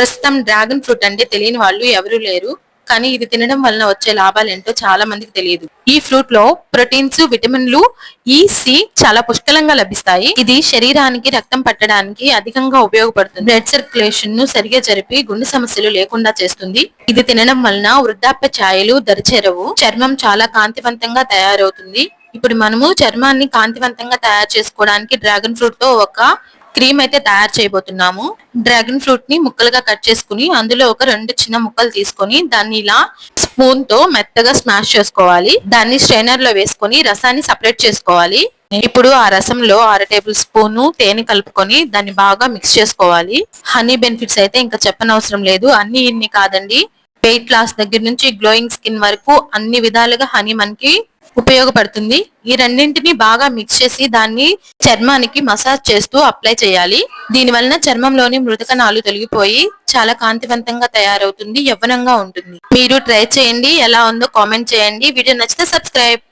ప్రస్తుతం dragon fruit అంటే తెలియని వాళ్ళు ఎవరూ లేరు. కానీ ఇది తినడం వలన వచ్చే లాభాలు ఏంటో చాలా మందికి తెలియదు. ఈ ఫ్రూట్లో ప్రోటీన్స్ విటమిన్లు ఈ సి చాలా పుష్కలంగా లభిస్తాయి. ఇది శరీరానికి రక్తం పట్టడానికి అధికంగా ఉపయోగపడుతుంది. బ్లడ్ సర్క్యులేషన్ను సరిగా జరిపి గుండె సమస్యలు లేకుండా చేస్తుంది. ఇది తినడం వలన వృద్ధాప్య ఛాయలు దరిచేరవు చర్మం చాలా కాంతివంతంగా తయారవుతుంది. ఇప్పుడు మనము చర్మాన్ని కాంతివంతంగా తయారు చేసుకోవడానికి డ్రాగన్ ఫ్రూట్తో ఒక క్రీమ్ అయితే తయారు చేయబోతున్నాము. డ్రాగన్ ఫ్రూట్ని ముక్కలుగా కట్ చేసుకుని అందులో ఒక రెండు చిన్న ముక్కలు తీసుకొని దాన్ని ఇలా స్పూన్తో మెత్తగా స్మాష్ చేసుకోవాలి. దాన్ని స్ట్రైనర్లో వేసుకొని రసాన్ని సపరేట్ చేసుకోవాలి. ఇప్పుడు ఆ రసంలో అర టేబుల్ స్పూన్ తేనె కలుపుకొని దాన్ని బాగా మిక్స్ చేసుకోవాలి. హనీ బెనిఫిట్స్ అయితే ఇంకా చెప్పనవసరం లేదు. అన్ని ఇన్ని కాదండి. వెయిట్ లాస్ దగ్గర నుంచి గ్లోయింగ్ స్కిన్ వరకు అన్ని విధాలుగా హనీ మనకి ఉపయోగపడుతుంది. ఈ రెండింటిని బాగా మిక్స్ చేసి దాన్ని చర్మానికి మసాజ్ చేస్తూ అప్లై చేయాలి. దీని వలన చర్మంలోని మృతకణాలు తొలగిపోయి చాలా కాంతివంతంగా తయారవుతుంది యవ్వనంగా ఉంటుంది. మీరు ట్రై చేయండి ఎలా ఉందో కామెంట్ చేయండి. వీడియో నచ్చితే సబ్స్క్రైబ్.